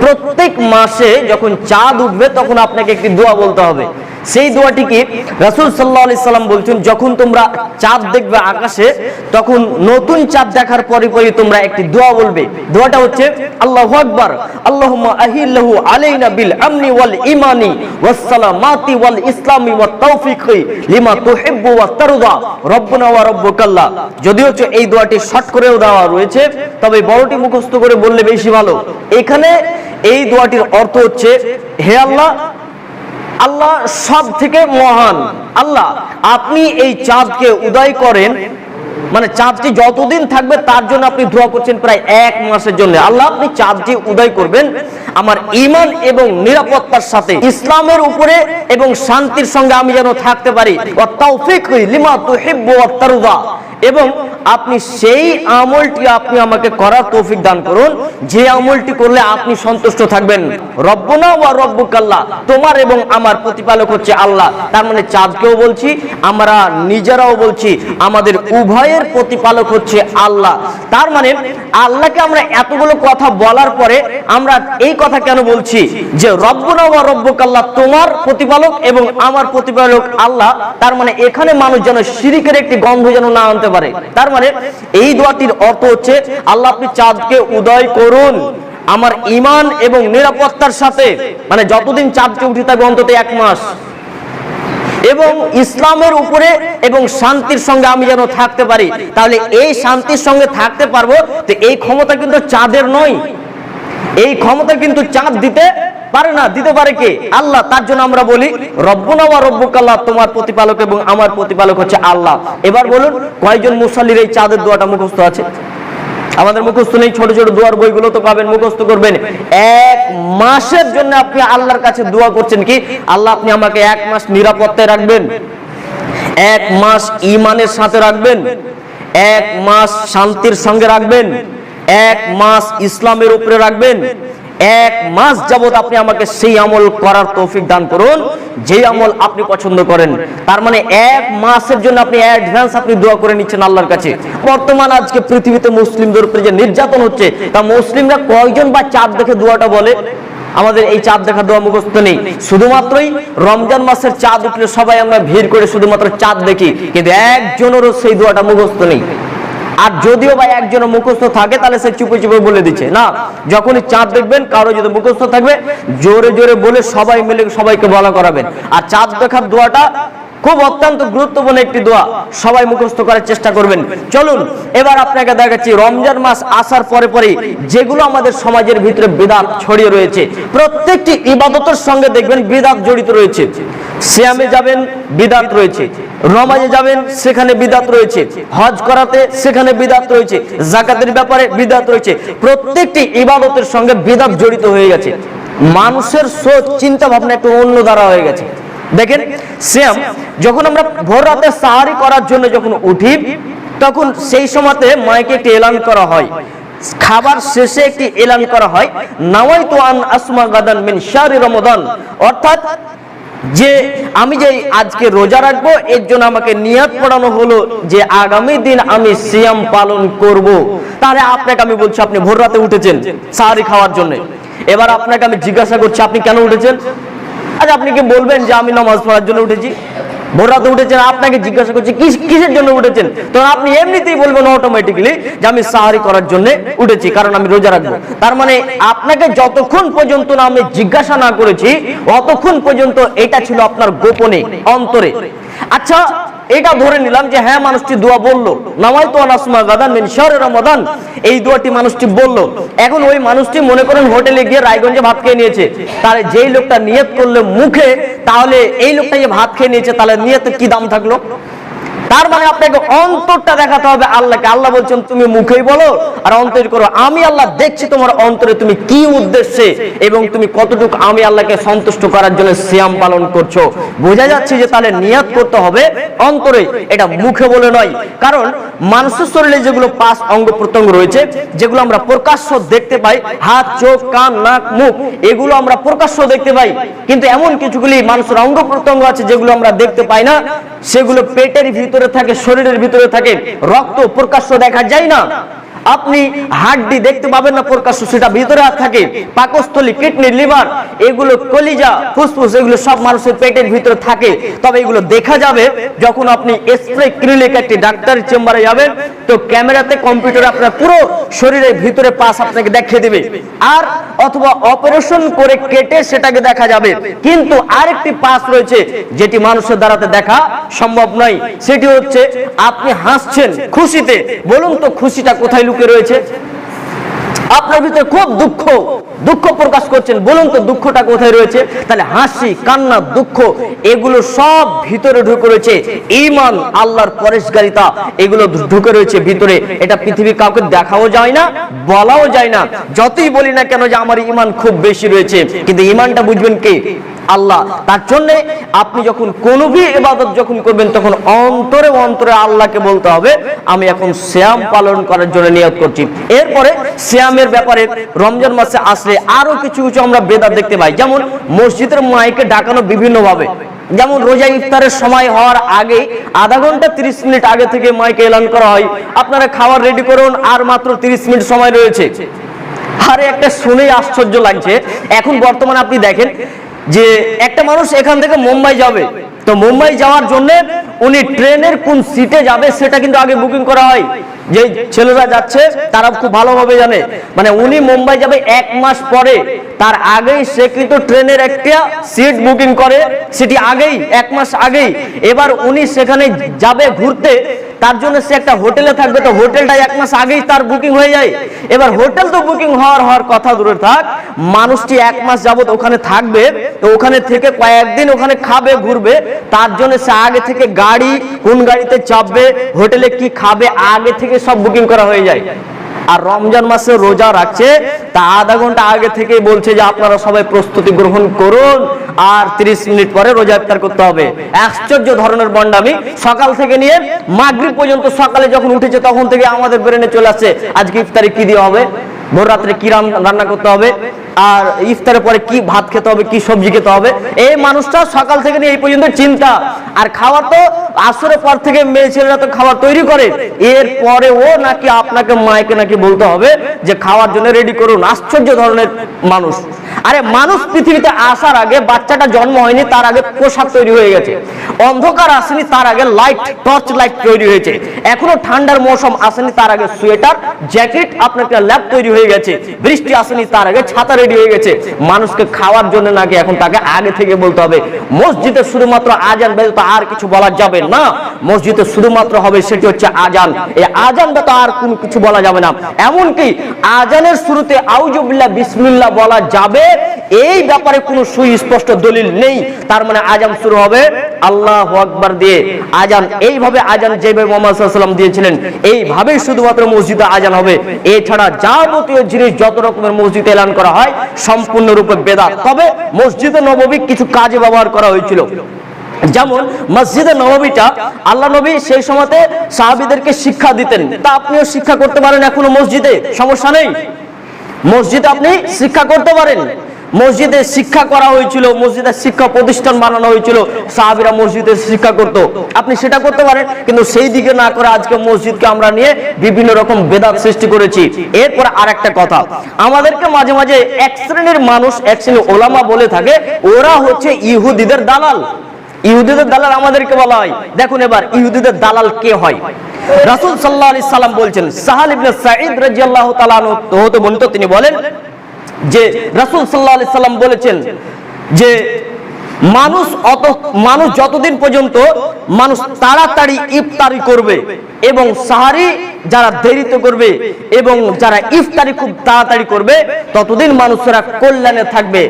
প্রত্যেক মাসে যখন চাঁদ উঠবে, তখন আপনাকে একটি দোয়া বলতে হবে। সেই দোয়াটি কি? রাসূল সাল্লাল্লাহু আলাইহি সাল্লাম বলছেন, যখন তোমরা চাঁদ দেখবে আকাশে, তখন নতুন চাঁদ দেখার পরে পরে তোমরা একটি দোয়া বলবে। দোয়াটা হচ্ছে, আল্লাহু আকবার, আল্লাহুম্মা আহিল্লাহু আলাইনা বিল আমনি ওয়াল ইমানি ওয়াস সালামাতি ওয়াল ইসলামি ওয়াত তাওফিকি লিমা তুহিব্বু ওয়া তারদা। ওয়া যদিও হচ্ছে এই দোয়াটি শর্ট করেও দেওয়া রয়েছে, তবে বড়টি মুখস্থ করে বললে বেশি ভালো। এখানে এই দোয়াটির অর্থ হচ্ছে, হে আল্লাহ আল্লাহ সব থেকে মহান, আল্লাহ, আপনি এই চাঁদকে উদয় করেন। মানে চাঁদটি যতদিন থাকবে, তার জন্য আপনি দোয়া করছেন প্রায় এক মাসের জন্য। আল্লাহ, আপনি চাঁদটি উদয় করবেন। আমার ইমান এবং নিরাপত্তার সাথে, ইসলামের উপরে এবং শান্তির সঙ্গে আমি যেন থাকতে পারি। লিমা তুহিব্বু ওয়া এবং আপনি সেই আমলটি আপনি আমাকে করার তৌফিক দান করুন। যে আমলটি করলে আপনি সন্তুষ্ট থাকবেন। রব্বনা ওয়া রব্বুকাল্লাহ তোমার এবং আমার প্রতিপালক হচ্ছে আল্লাহ। তার মানে চাঁদকেও বলছি, আমরা নিজেরাও বলছি, আমাদের উভয়ের প্রতিপালক হচ্ছে আল্লাহ। তার মানে আল্লাহকে আমরা এতগুলো কথা বলার পরে আমরা এই কথা কেন বলছি? যে রব্বনা ওয়া রব্বুকাল্লাহ তোমার প্রতিপালক এবং আমার প্রতিপালক আল্লাহ। তার মানে এখানে মানুষ যেন শিরিকের একটি গন্ধ যেন না আনতে পারে। তার মানে এই দোয়াটির অর্থ হচ্ছে, আল্লাহ আপনি চাঁদকে উদয় করুন। আমার ইমান এবং নিরাপত্তার সাথে মানে যতদিন চাঁদকে উঠে থাকবে অন্তত এক মাস। এবং ইসলামের উপরে এবং শান্তির সঙ্গে আমি যেন থাকতে পারি, তাহলে এই শান্তির সঙ্গে থাকতে পারব এই ক্ষমতা কিন্তু চাঁদের নয়। এই ক্ষমতা কিন্তু চাঁদ দিতে পারে না, দিতে পারে কে? আল্লাহ, তার জন্য আমরা বলি, রব্বনা ওয়া রব্বুকাল্লাহ, তোমার প্রতিপালক এবং আমার প্রতিপালক হচ্ছে আল্লাহ। এবার বলুন, কয়জন মুসাল্লির এই চাঁদের দোয়াটা মুখস্থ আছে? আমাদের মুখস্থ নেই, ছোট ছোট দোয়ার বইগুলো তো পাবেন, মুখস্থ করবেন। এক মাসের জন্য আপনি আল্লাহর কাছে দোয়া করছেন কি? আল্লাহ, আপনি আমাকে এক মাস নিরাপত্তায় রাখবেন। এক মাস ইমানের সাথে রাখবেন। এক মাস শান্তির সঙ্গে রাখবেন। এক মাস ইসলামের উপরে রাখবেন। এক মাস যাবত আপনি আমাকে সেই আমল করার তৌফিক দান করুন যে আমল আপনি পছন্দ করেন। তার মানে এক মাসের জন্য আপনি অ্যাডভান্স আপনি দোয়া করে নিচ্ছেন আল্লাহর কাছে। বর্তমান আজকে পৃথিবীতে মুসলিমদের উপরে যে নির্যাতন হচ্ছে, তা মুসলিমরা কয়জন বা চাঁদ দেখে দোয়াটা বলে? আমাদের এই চাঁদ দেখা দোয়া মুখস্থ নেই। শুধুমাত্রই রমজান মাসের চাঁদ উঠলে সবাই আমরা ভিড় করে শুধুমাত্র চাঁদ দেখি, কিন্তু একজনেরও সেই দোয়াটা মুখস্থ নেই। আর যদিও ভাই একজন মুখস্থ থাকে, তাহলে সে চুপে চুপে বলে দিচ্ছে। না, যখনই চাঁদ দেখবেন কারও যদি মুখস্থ থাকবে জোরে জোরে বলে সবাই মিলে সবাইকে বলা করাবেন। আর চাঁদ দেখার দোয়াটা খুব অত্যন্ত গুরুত্বপূর্ণ একটি দোয়া। সবাই মুখস্থ করার চেষ্টা করবেন। চলুন, এবার আপনাকে দেখাচ্ছি রমজান মাস আসার পরে পরে যেগুলো আমাদের সমাজের ভিতরে বিদাত ছড়িয়ে রয়েছে। প্রত্যেকটি ইবাদতের সঙ্গে দেখবেন বিদাত জড়িত রয়েছে। সিয়ামে যাবেন, বিদাত রয়েছে। রমাজে যাবেন, সেখানে বিদাত রয়েছে। হজ করাতে সেখানে বিদাত রয়েছে। জাকাতের ব্যাপারে বিদাত রয়েছে। প্রত্যেকটি ইবাদতের সঙ্গে বিদাত জড়িত হয়ে গেছে। মানুষের সোচ চিন্তা ভাবনা একটু অন্য দ্বারা হয়ে গেছে। দেখেন শ্যাম যখন আমরা ভোর রাতে সাহারি করার জন্য যখন উঠি, তখন সেই সময়তে মাইকে একটি এলান করা হয়। খাবার শেষে একটি এলান করা হয়। নাওয়াই তো আন আসমা গাদান মিন শাহরি রমাদান অর্থাৎ যে আমি যে আজকে রোজা রাখব, এর জন্য আমাকে নিয়াত পড়ানো হলো যে আগামী দিন আমি সিয়াম পালন করব। তাহলে আপনাকে আমি বলছি, আপনি ভোর রাতে উঠেছেন সাহারি খাওয়ার জন্য। এবার আপনাকে আমি জিজ্ঞাসা করছি, আপনি কেন উঠেছেন? আচ্ছা আপনি কি বলবেন যে আমি নামাজ পড়ার জন্য উঠেছি? ভোর রাতে উঠেছেন, আপনাকে জিজ্ঞাসা করছি কিসের জন্য উঠেছেন? তখন আপনি এমনিতেই বলবেন অটোমেটিক্যালি যে আমি সাহারি করার জন্য উঠেছি, কারণ আমি রোজা রাখব। তার মানে আপনাকে যতক্ষণ পর্যন্ত না আমি জিজ্ঞাসা না করেছি, অতক্ষণ পর্যন্ত এটা ছিল আপনার গোপনে, অন্তরে। আচ্ছা এটা ধরে নিলাম যে হ্যাঁ মানুষটি দোয়া বলল। নামাই তো আনাসমা রমাদান। এই দোয়াটি মানুষটি বলল। এখন ওই মানুষটি মনে করেন হোটেলে গিয়ে রায়গঞ্জে ভাত খেয়ে নিয়েছে। তাহলে যেই লোকটা নিয়ত করলে মুখে, তাহলে এই লোকটা যে ভাত খেয়ে নিয়েছে, তাহলে নিয়তের কি দাম থাকল? তার মানে আপনাকে অন্তরটা দেখাতে হবে আল্লাহকে। আল্লাহ বলছেন, তুমি মুখেই বলো আর অন্তর করো। আমি আল্লাহ দেখছি তোমার অন্তরে তুমি কি উদ্দেশ্যে এবং তুমি কতটুকু আমি আল্লাহকে সন্তুষ্ট করার জন্য সিয়াম পালন করছ। বোঝা যাচ্ছে যে তাহলে নিয়াত করতে হবে অন্তরে। এটা মুখে বলে নয়। কারণ মানুষের শরীরে যেগুলো পাঁচ অঙ্গ প্রত্যঙ্গ রয়েছে, যেগুলো আমরা প্রকাশ্য দেখতে পাই, হাত, চোখ, কান, নাক, মুখ, এগুলো আমরা প্রকাশ্য দেখতে পাই। কিন্তু এমন কিছুগুলি মানুষের অঙ্গ প্রত্যঙ্গ আছে যেগুলো আমরা দেখতে পাই না। সেগুলো পেটের ভিতরে থাকে শরীরের ভিতরে থাকে রক্ত প্রকাশ্য দেখা যায় না। আপনি হাড্ডি দেখতে পাবেন না প্রকাশ্য সেটা ভিতরে থাকে। পাকস্থলী, কিডনি, লিভার, এগুলো কলিজা, ফুসফুস, এগুলো সব মানুষের পেটের ভিতরে থাকে। তবে এগুলো দেখা যাবে যখন আপনি স্প্রে ক্লিনিক একটি ডাক্তারের চেম্বারে যাবেন, তো ক্যামেরাতে কম্পিউটারে আপনার পুরো শরীরের ভিতরে পাস আপনাকে দেখিয়ে দিবে। আর অথবা অপারেশন করে কেটে সেটাকে দেখা যাবে। কিন্তু আরেকটি পাস রয়েছে, যেটি মানুষের দ্বারাতে দেখা সম্ভব নয়। সেটি হচ্ছে আপনি হাসছেন খুশিতে। বলুন তো খুশিটা কোথায় লুকিয়ে রয়েছে। আপনার ভিতরে খুব দুঃখ দুঃখ প্রকাশ করছেন। বলুন তো দুঃখটা কোথায় রয়েছে? তাহলে হাসি, কান্না, দুঃখ, এগুলো সব ভিতরে ঢুকে রয়েছে। ইমান আল্লাহর পরেশগারিতা, এগুলো ঢুকে রয়েছে ভিতরে। এটা পৃথিবী কাউকে দেখাও যায় না, বলাও যায় না। যতই বলি না কেন যে আমার ইমান খুব বেশি রয়েছে। কিন্তু ইমানটা বুঝবেন কে? আল্লাহ। তার জন্যে আপনি যখন কোনো ভি ইবাদত যখন করবেন, তখন অন্তরে অন্তরে আল্লাহকে বলতে হবে, আমি এখন শ্যাম পালন করার জন্য নিয়োগ করছি। এরপরে শ্যামের ব্যাপারে রমজান মাসে আসলে আরও কিছু কিছু আমরা বেদাত দেখতে পাই। যেমন মসজিদের মাইকে ডাকানো বিভিন্ন ভাবে যেমন রোজা ইফতারের সময় হওয়ার আগে আধা ঘণ্টা তিরিশ মিনিট আগে থেকে মাইকে এলান করা হয়। আপনারা খাবার রেডি করুন, আর মাত্র তিরিশ মিনিট সময় রয়েছে। আরে, একটা শুনেই আশ্চর্য লাগছে। এখন বর্তমানে আপনি দেখেন যে একটা মানুষ এখান থেকে মুম্বাই যাবে। তো মুম্বাই যাওয়ার জন্য উনি ট্রেনের কোন সিটে যাবে সেটা কিন্তু আগে বুকিং করা হয়। যে ছেলেরা যাচ্ছে, তারা খুব ভালোভাবে জানে। মানে উনি মুম্বাই যাবে এক মাস পরে। তার আগেই সে কিন্তু ট্রেনের একটা সিট বুকিং করে। সেটি আগেই, এক মাস আগেই। এবার উনি সেখানে যাবে ঘুরতে তার জন্য সে একটা হোটেলে থাকবে, তো হোটেলটা এক মাস আগেই তার বুকিং হয়ে যায়। এবার হোটেল তো বুকিং হওয়ার হওয়ার কথা দূরে থাক, মানুষটি এক মাস যাবত ওখানে থাকবে, তো ওখানে থেকে কয়েকদিন ওখানে খাবে, ঘুরবে, তার জন্য সে আগে থেকে গাড়ি, কোন গাড়িতে চাপবে, হোটেলে কি খাবে, আগে থেকে সব বুকিং করা হয়ে যায়। আর রমজান মাসে রোজা রাখছে, তা আধা ঘণ্টা আগে থেকে বলছে যে আপনারা সবাই প্রস্তুতি গ্রহণ করুন, আর 30 মিনিট পরে রোজা ইফতার করতে হবে। আশ্চর্য ধরনের বন্ডামি। সকাল থেকে নিয়ে মাগরিব পর্যন্ত সকালে যখন উঠেছে, তখন থেকে আমাদের ব্রেনে চলে আসছে, আজকে ইফতারি কি দিয়ে হবে? ভোর রাত্রে কি রান- রান্না করতে হবে? আর ইফতারের পরে কি ভাত খেতে হবে, কি সবজি খেতে হবে? এই মানুষটা সকাল থেকে নিয়ে এই পর্যন্ত চিন্তা। আর খাওয়া তো আসরের পর থেকে মেয়ে ছেলেরা তো খাবার তৈরি করে। এর পরে ও নাকি আপনাকে মায়কে নাকি বলতে হবে যে খাওয়ার জন্য রেডি করুন। আশ্চর্য ধরনের মানুষ। আরে মানুষ পৃথিবীতে আসার আগে বাচ্চাটা জন্ম হয়নি, তার আগে পোশাক তৈরি হয়ে গেছে। অন্ধকার আসেনি, তার আগে লাইট টর্চ লাইট তৈরি হয়েছে। এখনও ঠান্ডার মৌসুম আসেনি, তার আগে সোয়েটার জ্যাকেট আপনার একটা ল্যাব তৈরি হয়ে গেছে। বৃষ্টি আসেনি, তার আগে ছাতা রেডি হয়ে গেছে। মানুষকে খাওয়ার জন্য নাকি এখন তাকে আগে থেকে বলতে হবে, মসজিদে শুধুমাত্র আজান ব্যতীত আর কিছু বলা যাবে না। মসজিদে শুধুমাত্র হবে সেটি হচ্ছে আজান। এই আজান ব্যতীত আর কোনো কিছু বলা যাবে না। এমনকি আজানের শুরুতে আউজুবিল্লাহ বিসমিল্লাহ বলা যাবে এই ব্যাপারে কোনো সুস্পষ্ট দলিল নেই। তার মানে আজান শুরু হবে। আল্লাহ আকবার দিয়ে আজান, এইভাবে আজান যেভাবে মোহাম্মদ ওয়াসাল্লাম দিয়েছিলেন, এইভাবেই শুধুমাত্র মসজিদে আজান হবে। এছাড়া যাবতীয় জিনিস যত রকমের মসজিদে এলান করা হয়, সম্পূর্ণরূপে বেদাত। তবে মসজিদে নববী কিছু কাজে ব্যবহার করা হয়েছিল। যেমন মসজিদে নববীটা আল্লাহ নবী সেই সময়তে সাহাবীদেরকে শিক্ষা দিতেন। তা আপনিও শিক্ষা করতে পারেন এখনও মসজিদে? সমস্যা নেই। মসজিদে আপনি শিক্ষা করতে পারেন। মসজিদে শিক্ষা করা হয়েছিল মসজিদের শিক্ষা প্রতিষ্ঠান বানানো হয়েছিল, সাহাবিরা মসজিদে শিক্ষা করত। আপনি সেটা করতে পারেন, কিন্তু সেই দিকে না করে আজকে মসজিদকে আমরা নিয়ে বিভিন্ন রকম বেদাত সৃষ্টি করেছি। এরপর আর একটা কথা, আমাদেরকে মাঝে মাঝে এক শ্রেণির মানুষ, এক শ্রেণির ওলামা বলে থাকে, ওরা হচ্ছে ইহুদিদের দালাল। ইহুদিদের দালাল আমাদেরকে বলা হয়। দেখুন এবার, ইহুদিদের দালাল কে হয়? রাসূল সাল্লাল্লাহু আলাইহি সাল্লাম বলছেন, সাহাল সাঈদ রাদিয়াল্লাহু তাআলা হতে বর্ণিত তিনি বলেন যে রাসুল সাল্লা আলি সাল্লাম বলেছেন যে মানুষ অত, মানুষ যতদিন পর্যন্ত, মানুষ তাড়াতাড়ি ইফতারি করবে এবং সাহারি যারা দেরিতে করবে এবং যারা ইফতারি খুব তাড়াতাড়ি করবে, ততদিন মানুষেরা কল্যাণে থাকবে।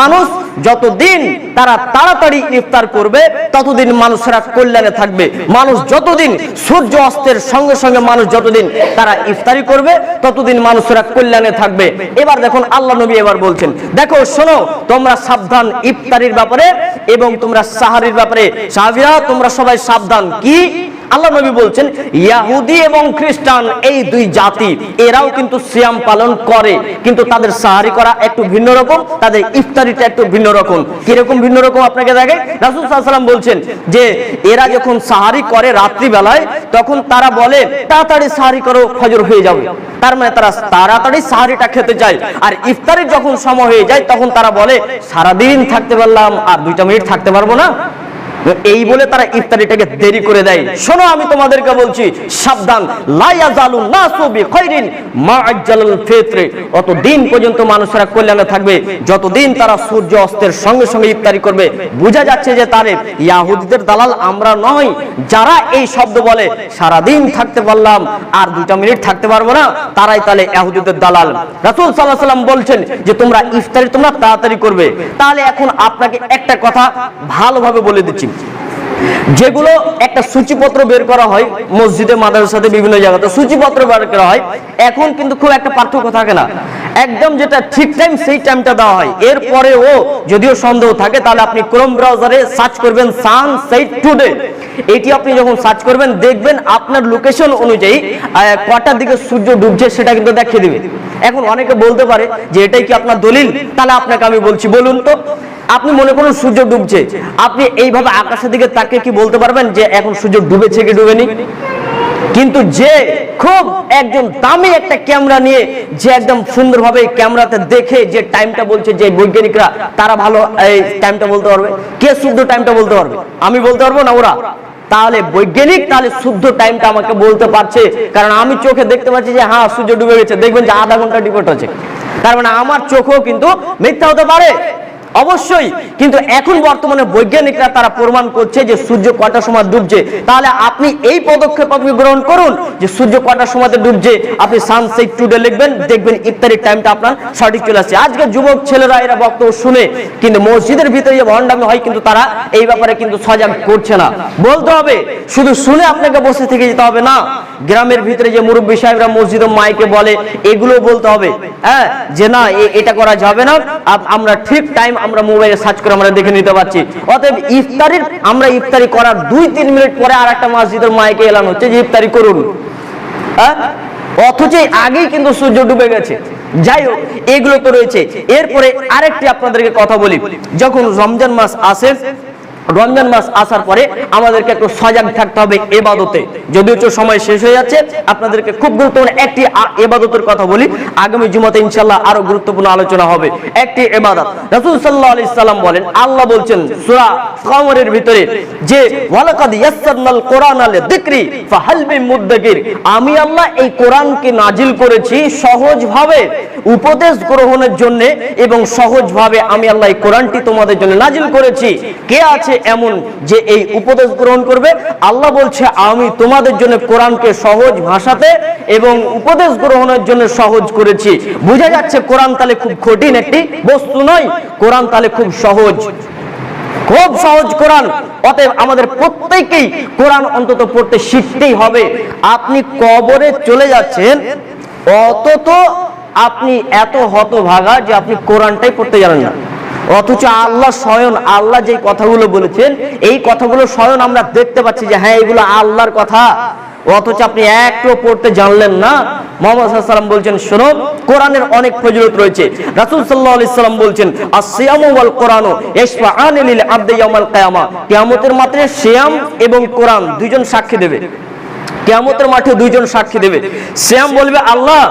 মানুষ যতদিন তারা তাড়াতাড়ি ইফতার করবে, ততদিন মানুষেরা কল্যাণে থাকবে। মানুষ যতদিন সূর্য অস্তের সঙ্গে সঙ্গে মানুষ যতদিন তারা ইফতারি করবে, ততদিন মানুষেরা কল্যাণে থাকবে। এবার দেখুন আল্লাহ নবী এবার বলছেন, দেখো, শোনো, তোমরা সাবধান ইফতারির ব্যাপারে এবং তোমরা সাহারির ব্যাপারে। সাহাবিরা, তোমরা সবাই সাবধান। কি? আল্লাহ নবী বলছেন, ইয়াহুদি এবং খ্রিস্টান, এই দুই জাতি, এরাও কিন্তু সিয়াম পালন করে, কিন্তু তাদের সাহারি করা একটু ভিন্ন রকম, তাদের ইফতারিটা একটু ভিন্ন রকম। কীরকম ভিন্ন রকম আপনাকে দেখে রাসুল সাল্লাম বলছেন যে, এরা যখন সাহারি করে রাত্রি বেলায় তখন তারা বলে, তাড়াতাড়ি সাহারি করো, ফজর হয়ে যাবে। তার মানে তারা তাড়াতাড়ি সাহারিটা খেতে চায়। আর ইফতারের যখন সময় হয়ে যায়, তখন তারা বলে, সারাদিন থাকতে পারলাম, আর দুইটা মিনিট থাকতে পারব না। এই বলে তারা ইফতারিটাকে দেরি করে দেয়। শোনো, আমি তোমাদেরকে বলছি, সাবধান। লাইয়া জালু নাসু বিখাইরিন মা আজ্জালাল ফিত্রে। অত দিন পর্যন্ত মানুষেরা কল্যাণে থাকবে। যতদিন তারা সূর্য অস্তের সঙ্গে সঙ্গে ইফতারি করবে, বোঝা যাচ্ছে যে তারে ইয়াহুদিদের দালাল আমরা নই। যারা এই শব্দ বলে সারা দিন থাকতে পারলাম, আর দুইটা মিনিট থাকতে পারব না, তারাই তাহলে ইয়াহুদিদের দালাল। রাসূল সাল্লাল্লাহু আলাইহি সাল্লাম বলছেন যে, তোমরা ইফতারি তোমরা তাড়াতাড়ি করবে। তাহলে এখন আপনাকে একটা কথা ভালোভাবে বলে দিচ্ছি। যেগুলো একটা সূচিপত্র বের করা হয়, মসজিদে, মাদ্রাসাতে বিভিন্ন জায়গাতে সূচিপত্র বের করা হয়, এখন কিন্তু খুব একটা পার্থক্য থাকে না। একদম যেটা ঠিক টাইম সেই টাইমটা দেওয়া হয়। এরপরেও যদিও সন্দেহ থাকে, তাহলে আপনি ক্রোম ব্রাউজারে সার্চ করবেন সান সাইট টুডে এটি আপনি যখন সার্চ করবেন, দেখবেন আপনার লোকেশন অনুযায়ী কটার দিকে সূর্য ডুবছে সেটা কিন্তু দেখিয়ে দিবে। এখন অনেকে বলতে পারে যে এটাই কি আপনার দলিল? তাহলে আপনাকে আমি বলছি, বলুন তো। আপনি মনে করুন সূর্য ডুবছে। আপনি এইভাবে আকাশের দিকে তাকে কি বলতে পারবেন যে এখন সূর্য ডুবেছে কি ডুবেনি? কিন্তু যে খুব একজন দামি একটা ক্যামেরা নিয়ে যে একদম সুন্দরভাবে ক্যামেরাতে দেখে যে টাইমটা বলছে যে বৈজ্ঞানিকরা, তারা ভালো এই টাইমটা বলতে পারবে। কে শুদ্ধ টাইমটা বলতে পারবে? আমি বলতে পারব না ওরা? তাহলে বৈজ্ঞানিক, তাহলে শুদ্ধ টাইমটা আমাকে বলতে পারছে। কারণ আমি চোখে দেখতে পাচ্ছি যে হ্যাঁ সূর্য ডুবে গেছে। দেখবেন যে আধা ঘণ্টা ডিপোর্ট হচ্ছে তার মানে আমার চোখও কিন্তু মিথ্যা হতে পারে। অবশ্যই, কিন্তু এখন বর্তমানে বৈজ্ঞানিকরা তারা প্রমাণ করছে যে সূর্য কটার সময় ডুবছে। তাহলে আপনি এই পদক্ষেপ আপনি গ্রহণ করুন যে সূর্য কটার সময়তে ডুবছে। আপনি সানসেট টুডে লিখবেন, দেখবেন ইফতারির টাইমটা আপনার সঠিক চলে আসছে। আজকে যুবক ছেলেরা এরা বক্তব্য শুনে, কিন্তু মসজিদের ভিতরে যে ভণ্ডামি হয় কিন্তু তারা এই ব্যাপারে কিন্তু সজাগ করছে না। বলতে হবে, শুধু শুনে আপনাকে বসে থেকে যেতে হবে না। গ্রামের ভিতরে যে মুরব্বী সাহেবরা মসজিদ ও মাইকে বলে, এগুলো বলতে হবে। হ্যাঁ যে না এটা করা যাবে না। আমরা ঠিক টাইম আমরা মোবাইলে সার্চ করে আমরা দেখে নিতে পারছি। অতএব ইফতারির, আমরা ইফতারি করার দুই তিন মিনিট পরে আর একটা মসজিদের মাইকে এলান হচ্ছে যে ইফতারি করুন? অথচ আগেই কিন্তু সূর্য ডুবে গেছে। যাই হোক, এগুলো তো রয়েছে। এরপরে আরেকটি আপনাদেরকে কথা বলি। যখন রমজান মাস আসে রমজান মাস আসার পরে আমাদেরকে একটু সজাগ থাকতে হবে এবাদতে। যদিও তো সময় শেষ হয়ে যাচ্ছে, আপনাদেরকে খুব গুরুত্বপূর্ণ একটি এবাদতের কথা বলি। আগামী জুমাতে ইনশাল্লাহ আরও গুরুত্বপূর্ণ আলোচনা হবে। একটি এবাদত। রাসূল সাল্লাল্লাহু আলাইহি সাল্লাম বলেন, আল্লাহ বলছেন, সূরা কমরের ভিতরে যে, ওয়ালাকাদ ইয়াসসারনাল কোরআনা লিযিকরি ফাহাল মিন মুদ্দাকির। আমি আল্লাহ এই কোরআনকে নাজিল করেছি সহজভাবে, উপদেশ গ্রহণের জন্য এবং সহজভাবে আমি আল্লাহ এই কোরআনটি তোমাদের জন্য নাজিল করেছি। কে আছে এমন যে এই উপদেশ গ্রহণ করবে। আল্লাহ বলছে, আমি তোমাদের জন্য কোরআনকে সহজ ভাষাতে এবং উপদেশ গ্রহণের জন্য সহজ করেছি। বোঝা যাচ্ছে, কোরআন তাহলে খুব কঠিন একটি বস্তু নয়। কোরআন তাহলে খুব সহজ। খুব সহজ কোরআন। অতএব আমাদের প্রত্যেকেই কোরআন অন্তত পড়তে শিখতেই হবে। আপনি কবরে চলে যাচ্ছেন অত তো আপনি এত হতভাগা যে আপনি কোরআনটাই পড়তে জানেন না। অথচ আল্লাহ স্বয়ং, আল্লাহ যে কথাগুলো বলেছেন, এই কথাগুলো স্বয়ং আমরা দেখতে পাচ্ছি যে হ্যাঁ এগুলো আল্লাহর কথা। অথচ আপনি একটু পড়তে জানলেন না। মোহাম্মদ সাল্লাম বলছেন, শোনো, কোরআনের অনেক ফজিলত রয়েছে। রাসূল সাল্লাল্লাহু আলাইহি সাল্লাম বলছেন আসিয়ামু ওয়াল কোরআনু ইশফাআন লিল আবদি ইয়াউমাল কিয়ামা। কিয়ামতের মাত্রে সিয়াম এবং কোরআন দুইজন সাক্ষী দেবে। কেয়ামতের মাঠে দুইজন সাক্ষী দেবে। শ্যাম বলবে, আল্লাহ,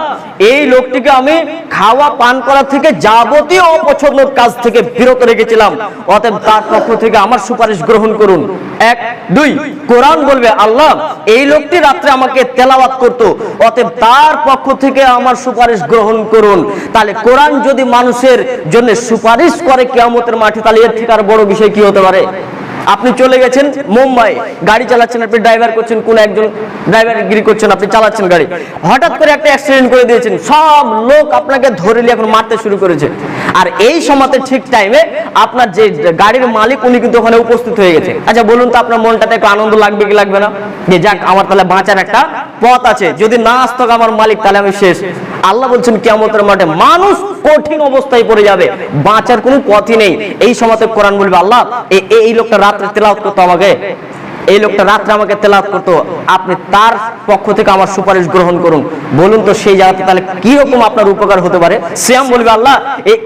এই লোকটিকে আমি খাওয়া, পান করা থেকে যাবতীয় অপছন্দের কাজ থেকে বিরত রেখেছিলাম। অতএব তার পক্ষ থেকে আমার সুপারিশ গ্রহণ করুন। এক, দুই, কোরআন বলবে, আল্লাহ, এই লোকটি রাত্রে আমাকে তেলাওয়াত করত। অতএব তার পক্ষ থেকে আমার সুপারিশ গ্রহণ করুন। তাহলে কোরআন যদি মানুষের জন্য সুপারিশ করে কেয়ামতের মাঠে, তাহলে এর থেকে আর বড় বিষয় কি হতে পারে? আপনি চলে গেছেন মুম্বাই, গাড়ি চালাচ্ছেন, আপনি ড্রাইভার করছেন, কোন একজন ড্রাইভার গিরি করছেন, আপনি চালাচ্ছেন গাড়ি। হঠাৎ করে একটা অ্যাক্সিডেন্ট করে দিয়েছেন, সব লোক আপনাকে ধরে নিয়ে এখন মারতে শুরু করেছে। আর এই সময়তে ঠিক টাইমে আপনার যে গাড়ির মালিক, উনি কিন্তু ওখানে উপস্থিত হয়ে গেছে। আচ্ছা বলুন তো আপনার মনটাতে একটু আনন্দ লাগবে কি লাগবে না? যে যাক, আমার তাহলে বাঁচার একটা পথ আছে। যদি না আসতো আমার মালিক, তাহলে আমি শেষ। আল্লাহ বলছেন কেমতের মাঠে মানুষ কঠিন অবস্থায় পড়ে যাবে। বাঁচার কোনো পথই নেই। এই সময়তে কোরআন বলবে, আল্লাহ এই লোকটা রাত্রে তেলাওয়াত করতো আমাকে। এই লোকটা রাত্রে আমাকে তেলাওয়াত করতো। আপনি তার পক্ষ থেকে আমার সুপারিশ গ্রহণ করুন। বলুন তো সেই জায়গাতে তাহলে কি রকম আপনার উপকার হতে পারে? শ্যাম বলবে, আল্লাহ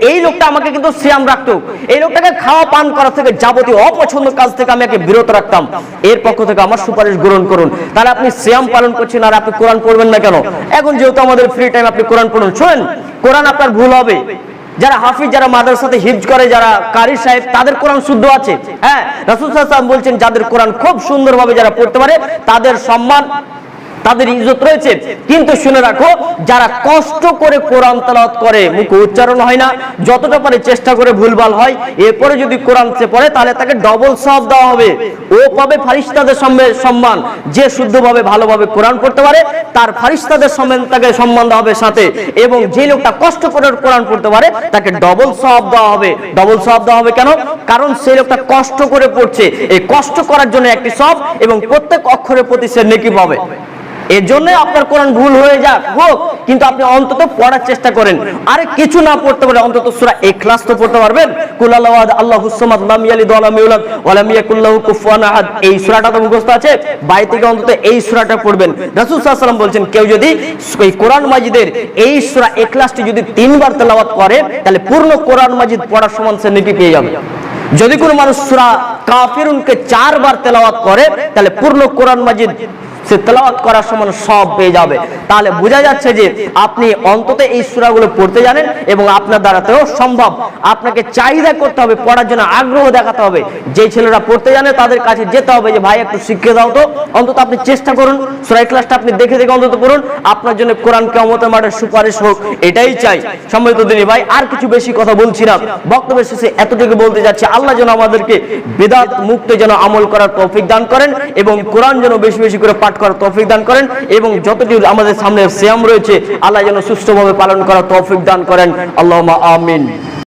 এই লোকটা আমাকে কিন্তু শ্যাম রাখতো। এই লোকটাকে খাওয়া, পান করা থেকে যাবতীয় অপছন্দ কাজ থেকে আমি একে বিরত রাখতাম। এর পক্ষ থেকে আমার সুপারিশ গ্রহণ করুন। তাহলে আপনি শ্যাম পালন করছেন আর আপনি কোরআন পড়বেন না কেন? এখন যেহেতু আমাদের ফ্রি টাইম আপনি কোরআন পড়ুন। শোনেন, কোরআন আপনার ভুল হবে। যারা হাফিজ, যারা মাদ্রাসাতে হিজ করে, যারা কারি সাহেব, তাদের কোরআন শুদ্ধ আছে। হ্যাঁ রাসুল সাল্লাল্লাহু বলছেন, যাদের কোরআন খুব সুন্দরভাবে যারা পড়তে পারে, তাদের সম্মান তাদের ইজ্জত রয়েছে। কিন্তু শুনে রাখো, যারা কষ্ট করে কোরআন তেলাওয়াত করে, মুখে উচ্চারণ হয় না, যতটা পারে চেষ্টা করে ভুলভাল হয়, এরপরে যদি কোরআন সে পড়ে, তাহলে তাকে ডবল সব দেওয়া হবে। ও পাবে ফারিস্তাদের সম্মে- সম্মান। যে শুদ্ধভাবে, ভালোভাবে কোরআন পড়তে পারে, তার ফারিস্তাদের সম্মান তাকে সম্মান দেওয়া হবে সাথে। এবং যে লোকটা কষ্ট করে কোরআন পড়তে পারে, তাকে ডবল সব দেওয়া হবে। ডবল সব দেওয়া হবে কেন? কারণ সেই লোকটা কষ্ট করে পড়ছে। এই কষ্ট করার জন্য একটি সব এবং প্রত্যেক অক্ষরের প্রতি সে নেকি পাবে। এর জন্য আপনার কোরআন ভুল হয়ে যাক। হোক, কিন্তু আপনি অন্তত পড়ার চেষ্টা করেন। আরে কিছু না পড়তে পারে অন্তত সূরা ইখলাস তো পড়তে পারবেন। কুল আল্লাহু আল্লাহুস সামাদ, লাম ইয়ালিদ ওয়া লাম ইউলাদ, ওয়া লাম ইয়াকুল লাহু কুফুয়ান আহাদ। এই সূরাটা তো মুখস্থ আছে। বাই থেকে অন্তত এই সূরাটা পড়বেন। রাসূল সাল্লাল্লাহু আলাইহি ওয়াসাল্লাম বলছেন, কেউ যদি এই কোরআন মাজিদের এই সূরা ইখলাসটি যদি তিনবার তেলাওয়াত করে, তাহলে পূর্ণ কোরআন মাজিদ পড়ার সমান সে নেকি পেয়ে যাবে। যদি কোনো মানুষ সূরা কাফিরুনকে চারবার তেলাওয়াত করে, তাহলে পূর্ণ কোরআন মাজিদ সে তেলাওয়াত করার সময় সব পেয়ে যাবে। তাহলে বোঝা যাচ্ছে যে আপনি অন্তত এই সূরাগুলো পড়তে জানেন এবং আপনার দ্বারাতেও সম্ভব। আপনাকে চাহিদা করতে হবে, পড়ার জন্য আগ্রহ দেখাতে হবে। যে ছেলেরা পড়তে জানে তাদের কাছে যেতে হবে যে, ভাই, একটু শিখিয়ে দাও তো। অন্তত আপনি চেষ্টা করুন, সূরা ক্লাসটা আপনি দেখে দেখে অন্তত পড়ুন। আপনার জন্য কোরআন কিয়ামতের মাঠে সুপারিশ হোক, এটাই চাই। সম্মানিত দিনী ভাই, আর কিছু বেশি কথা বলছি না। বক্তব্যের শেষে এতটুকু বলতে যাচ্ছি, আল্লাহ যেন আমাদেরকে বেদাত মুক্ত যেন আমল করার তৌফিক দান করেন এবং কোরআন যেন বেশি বেশি করে পাঠ করার তৌফিক দান করেন এবং যতটি আমাদের সামনে শ্যাম রয়েছে, আল্লাহ যেন সুষ্ঠুভাবে পালন করার তৌফিক দান করেন। আল্লাহ আমিন।